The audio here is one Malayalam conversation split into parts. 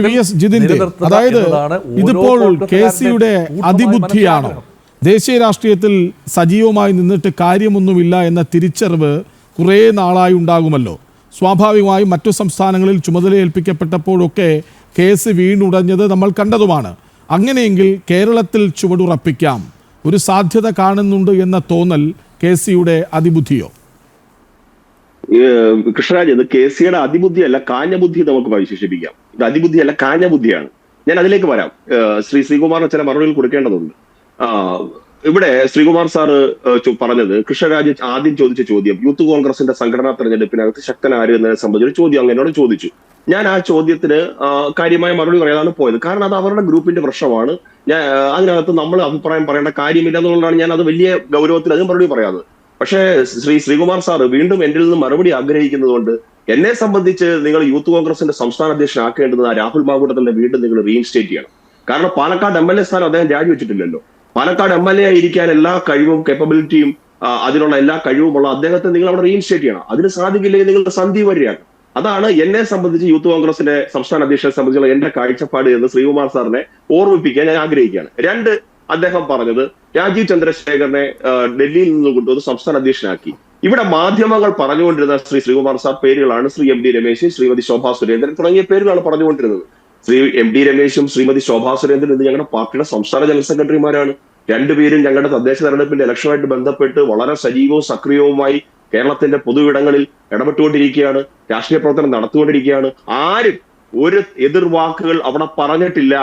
വി എസ് ജിതിന്റെ അതായത് ഇതിപ്പോൾ കെ സിയുടെ അതിബുദ്ധിയാണോ. ദേശീയ രാഷ്ട്രീയത്തിൽ സജീവമായി നിന്നിട്ട് കാര്യമൊന്നുമില്ല എന്ന തിരിച്ചറിവ് കുറേ നാളായി ഉണ്ടാകുമല്ലോ. സ്വാഭാവികമായും മറ്റു സംസ്ഥാനങ്ങളിൽ ചുമതല ഏൽപ്പിക്കപ്പെട്ടപ്പോഴൊക്കെ കേസ് വീണുടഞ്ഞത് നമ്മൾ കണ്ടതുമാണ്. അങ്ങനെയെങ്കിൽ കേരളത്തിൽ ചുവടുറപ്പിക്കാം. ഒരു സാധ്യത കാണുന്നുണ്ട് എന്ന തോന്നൽ കെ സിയുടെ അതിബുദ്ധിയോ? കൃഷ്ണരാജ് ഇത് കെ സിയുടെ അതിബുദ്ധിയല്ല കാഞ്ഞബുദ്ധി നമുക്ക് വിശേഷിപ്പിക്കാം ഇത് അതിബുദ്ധിയല്ല കാഞ്ഞബുദ്ധിയാണ്. ഞാൻ അതിലേക്ക് വരാം. ശ്രീ ശ്രീകുമാറിന് ചില മറുപടികൾ കൊടുക്കേണ്ടതുണ്ട്. ഇവിടെ ശ്രീകുമാർ സാറ് പറഞ്ഞത് കൃഷ്ണരാജ് ആദ്യം ചോദിച്ച ചോദ്യം യൂത്ത് കോൺഗ്രസിന്റെ സംഘടനാ തെരഞ്ഞെടുപ്പിനകത്ത് ശക്തനാര് എന്നതിനെ സംബന്ധിച്ച് ചോദ്യം അങ്ങനോട് ചോദിച്ചു. ഞാൻ ആ ചോദ്യത്തിന് കാര്യമായ മറുപടി പറയാതാണ് പോയത്. കാരണം അത് അവരുടെ ഗ്രൂപ്പിന്റെ പ്രശ്നമാണ്. ഞാൻ അതിനകത്ത് നമ്മൾ അഭിപ്രായം പറയേണ്ട കാര്യമില്ല എന്നുള്ളതാണ് ഞാൻ അത് വലിയ ഗൗരവത്തിൽ അതും മറുപടി പറയാതെ പക്ഷേ ശ്രീ ശ്രീകുമാർ സാറ് വീണ്ടും എന്റെ നിന്ന് മറുപടി ആഗ്രഹിക്കുന്നതുകൊണ്ട് എന്നെ സംബന്ധിച്ച് നിങ്ങൾ യൂത്ത് കോൺഗ്രസിന്റെ സംസ്ഥാന അധ്യക്ഷനാക്കേണ്ടത് ആ രാഹുൽ മാങ്കൂട്ടത്തിന്റെ വീണ്ടും നിങ്ങൾ റീഇൻസ്റ്റേറ്റ് ചെയ്യണം. കാരണം പാലക്കാട് എം എൽ എ സ്ഥാനം അദ്ദേഹം രാജിവെച്ചിട്ടില്ലല്ലോ പാലക്കാട് എം എൽ എ ആയിരിക്കാൻ എല്ലാ കഴിവും കേപ്പബിലിറ്റിയും അതിനുള്ള എല്ലാ കഴിവുമുള്ള അദ്ദേഹത്തെ നിങ്ങൾ അവിടെ റീഇൻസ്റ്റേറ്റ് ചെയ്യണം. അതിന് സാധിക്കില്ലെങ്കിൽ നിങ്ങൾ സന്ധി വരികയാണ് അതാണ് എന്നെ സംബന്ധിച്ച് യൂത്ത് കോൺഗ്രസിന്റെ സംസ്ഥാന അധ്യക്ഷനെ സംബന്ധിച്ചുള്ള എന്റെ കാഴ്ചപ്പാട് എന്ന് ശ്രീകുമാർ സാറിനെ ഓർമ്മിപ്പിക്കാൻ ഞാൻ ആഗ്രഹിക്കുകയാണ്. രണ്ട് അദ്ദേഹം പറഞ്ഞത് രാജീവ് ചന്ദ്രശേഖരനെ ഡൽഹിയിൽ നിന്ന് കൊണ്ടുവന്ന് സംസ്ഥാന അധ്യക്ഷനാക്കി. ഇവിടെ മാധ്യമങ്ങൾ പറഞ്ഞുകൊണ്ടിരുന്ന ശ്രീ ശ്രീകുമാർ സാർ പേരുകളാണ് ശ്രീ എം ഡി രമേശ് ശ്രീമതി ശോഭാ സുരേന്ദ്രൻ തുടങ്ങിയ പേരുകളാണ് പറഞ്ഞുകൊണ്ടിരുന്നത്. ശ്രീ എം ഡി രമേശും ശ്രീമതി ശോഭാ സുരേന്ദ്രൻ ഇത് ഞങ്ങളുടെ പാർട്ടിയുടെ സംസ്ഥാന ജനറൽ സെക്രട്ടറിമാരാണ്. രണ്ടുപേരും ഞങ്ങളുടെ തദ്ദേശ തെരഞ്ഞെടുപ്പിന്റെ ഇലക്ഷനുമായിട്ട് ബന്ധപ്പെട്ട് വളരെ സജീവവും സക്രിയവുമായി കേരളത്തിന്റെ പൊതുവിടങ്ങളിൽ ഇടപെട്ടുകൊണ്ടിരിക്കുകയാണ് രാഷ്ട്രീയ പ്രവർത്തനം നടത്തുകൊണ്ടിരിക്കുകയാണ് ആരും ഒരു എതിർവാക്കുകൾ അവിടെ പറഞ്ഞിട്ടില്ല.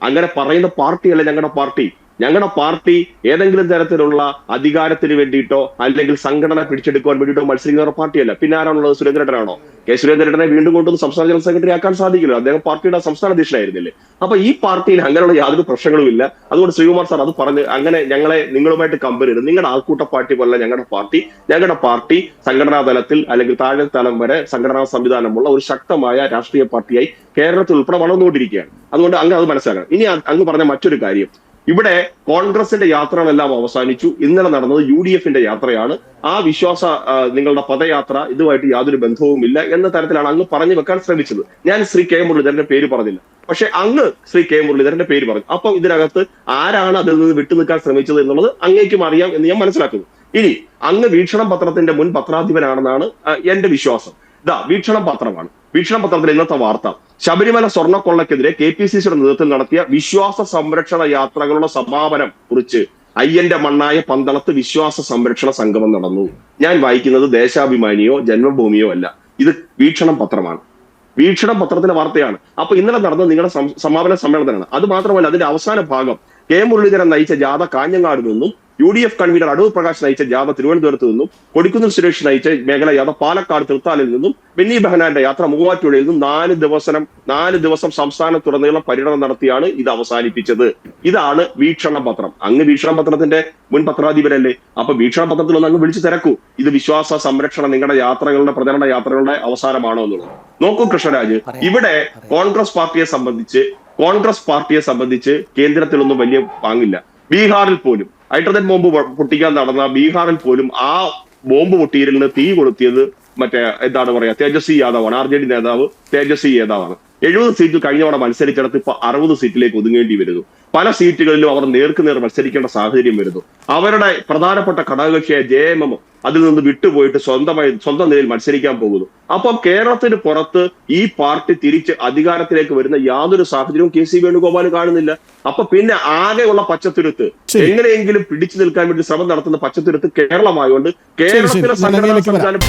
അങ്ങനെ പറയുന്ന പാർട്ടിയല്ല ഞങ്ങളുടെ പാർട്ടി. ഞങ്ങളുടെ പാർട്ടി ഏതെങ്കിലും തരത്തിലുള്ള അധികാരത്തിന് വേണ്ടിയിട്ടോ അല്ലെങ്കിൽ സംഘടന പിടിച്ചെടുക്കാൻ വേണ്ടിയിട്ടോ മത്സരിക്കുന്ന ഒരു പാർട്ടിയല്ല. പിന്നെ ആരാണുള്ളത്? സുരേന്ദ്രനാണോ കെ സുരേന്ദ്രനെ വീണ്ടും കൊണ്ടുവന്ന് സംസ്ഥാന ജനറൽ സെക്രട്ടറി ആക്കാൻ സാധിക്കില്ല അദ്ദേഹം പാർട്ടിയുടെ സംസ്ഥാന അധ്യക്ഷനായിരുന്നില്ലേ? അപ്പൊ ഈ പാർട്ടിയിൽ അങ്ങനെയുള്ള യാതൊരു പ്രശ്നങ്ങളും ഇല്ല അതുകൊണ്ട് ശ്രീകുമാർ സാർ അത് പറഞ്ഞ് അങ്ങനെ ഞങ്ങളെ നിങ്ങളുമായിട്ട് കമ്പയർ ചെയ്ത് നിങ്ങളുടെ ആൾക്കൂട്ട പാർട്ടി പോലെ ഞങ്ങളുടെ പാർട്ടി ഞങ്ങളുടെ പാർട്ടി സംഘടനാ തലത്തിൽ അല്ലെങ്കിൽ താഴെ തലം വരെ സംഘടനാ സംവിധാനമുള്ള ഒരു ശക്തമായ രാഷ്ട്രീയ പാർട്ടിയായി കേരളത്തിൽ ഉൾപ്പെടെ വളർന്നുകൊണ്ടിരിക്കുകയാണ്. അതുകൊണ്ട് അങ്ങ് അത് മനസ്സിലാക്കണം. ഇനി അങ്ങ് പറഞ്ഞ മറ്റൊരു കാര്യം. ഇവിടെ കോൺഗ്രസിന്റെ യാത്രകളെല്ലാം അവസാനിച്ചു. ഇന്നലെ നടന്നത് യു ഡി എഫിന്റെ യാത്രയാണ്. ആ വിശ്വാസ നിങ്ങളുടെ പദയാത്ര ഇതുമായിട്ട് യാതൊരു ബന്ധവുമില്ല എന്ന തരത്തിലാണ് അങ്ങ് പറഞ്ഞു വെക്കാൻ ശ്രമിച്ചത്. ഞാൻ ശ്രീ കെ മുരളീധരന്റെ പേര് പറഞ്ഞില്ല. പക്ഷെ അങ്ങ് ശ്രീ കെ മുരളീധരന്റെ പേര് പറഞ്ഞു. അപ്പം ഇതിനകത്ത് ആരാണ് അതിൽ നിന്ന് വിട്ടു നിൽക്കാൻ ശ്രമിച്ചത് എന്നുള്ളത് അങ്ങേക്കും അറിയാം എന്ന് ഞാൻ മനസ്സിലാക്കുന്നു. ഇനി അങ്ങ് വീക്ഷണം പത്രത്തിന്റെ മുൻ പത്രാധിപനാണെന്നാണ് എന്റെ വിശ്വാസം. ഇതാ വീക്ഷണം പത്രമാണ്. വീക്ഷണം പത്രത്തിൽ ഇന്നത്തെ വാർത്ത. ശബരിമല സ്വർണക്കൊള്ളക്കെതിരെ കെ പി സി സിയുടെ നേതൃത്വത്തിൽ നടത്തിയ വിശ്വാസ സംരക്ഷണ യാത്രകളുടെ സമാപനം കുറിച്ച് അയ്യന്റെ മണ്ണായ പന്തളത്ത് വിശ്വാസ സംരക്ഷണ സംഗമം നടന്നു. ഞാൻ വായിക്കുന്നത് ദേശാഭിമാനിയോ ജന്മഭൂമിയോ അല്ല. ഇത് വീക്ഷണം പത്രമാണ്. വീക്ഷണം പത്രത്തിലെ വാർത്തയാണ്. അപ്പൊ ഇന്നലെ നടന്ന നിങ്ങളുടെ സമാപന സമ്മേളനമാണ് അത് മാത്രമല്ല അതിന്റെ അവസാന ഭാഗം കെ മുരളീധരൻ നയിച്ച ജാഥ കാഞ്ഞങ്ങാട് നിന്നും U D F convener Adoor Prakash നയിച്ച ജാഥ തിരുവനന്തപുരത്ത് നിന്നും കൊടിക്കുന്നിൽ സുരേഷ് നയിച്ച മേഖല ജാഥ പാലക്കാട് തൃത്താലിൽ നിന്നും ബെന്നി ബെഹനാന്റെ യാത്ര മൂവാറ്റുപുഴയിൽ നിന്നും നാല് ദിവസം നാല് ദിവസം സംസ്ഥാനത്തുടനീളം പര്യടനം നടത്തിയാണ് ഇത് അവസാനിപ്പിച്ചത്. ഇതാണ് വീക്ഷണ പത്രം അങ്ങ് വീക്ഷണ പത്രത്തിന്റെ മുൻ പത്രാധിപരല്ലേ? അപ്പൊ വീക്ഷണ പത്രത്തിൽ ഒന്ന് അങ്ങ് വിളിച്ചു തിരക്കൂ. ഇത് വിശ്വാസ സംരക്ഷണം നിങ്ങളുടെ യാത്രകളുടെ പ്രചരണ യാത്രകളുടെ അവസാനമാണോ എന്നുള്ളത്. നോക്കൂ കൃഷ്ണരാജ് ഇവിടെ കോൺഗ്രസ് പാർട്ടിയെ സംബന്ധിച്ച് കോൺഗ്രസ് പാർട്ടിയെ സംബന്ധിച്ച് കേന്ദ്രത്തിലൊന്നും വലിയ പാങ്ങില്ല ബീഹാറിൽ പോലും ഹൈഡ്രജൻ ബോംബ് പൊട്ടിക്കാൻ നടന്ന ബീഹാറിൽ പോലും ആ ബോംബ് പൊട്ടിയിരുന്ന് തീ കൊളുത്തിയത് മറ്റേ എന്താണ് പറയാ തേജസ്വി യാദവാണ് ആർ ജെ ഡി നേതാവ് തേജസ്വി യാദവാണ്. എഴുപത് സീറ്റിൽ കഴിഞ്ഞ തവണ മത്സരിച്ചിടത്ത് ഇപ്പൊ അറുപത് സീറ്റിലേക്ക് ഒതുങ്ങേണ്ടി വരുന്നു. പല സീറ്റുകളിലും അവർ നേർക്കുനേർ മത്സരിക്കേണ്ട സാഹചര്യം വരുന്നു. അവരുടെ പ്രധാനപ്പെട്ട ഘടകകക്ഷിയായ ജെ എം എം അതിൽ നിന്ന് വിട്ടുപോയിട്ട് സ്വന്തമായി സ്വന്തം നിലയിൽ മത്സരിക്കാൻ പോകുന്നു. അപ്പം കേരളത്തിന് പുറത്ത് ഈ പാർട്ടി തിരിച്ച് അധികാരത്തിലേക്ക് വരുന്ന യാതൊരു സാഹചര്യവും കെ സി വേണുഗോപാൽ കാണുന്നില്ല. അപ്പൊ പിന്നെ ആകെയുള്ള പച്ചത്തുരുത്ത് എങ്ങനെയെങ്കിലും പിടിച്ചു നിൽക്കാൻ വേണ്ടി ശ്രമം നടത്തുന്ന പച്ചത്തുരുത്ത് കേരളമായതുകൊണ്ട്. കേരളത്തിലെ സംഘടനാ സംവിധാനം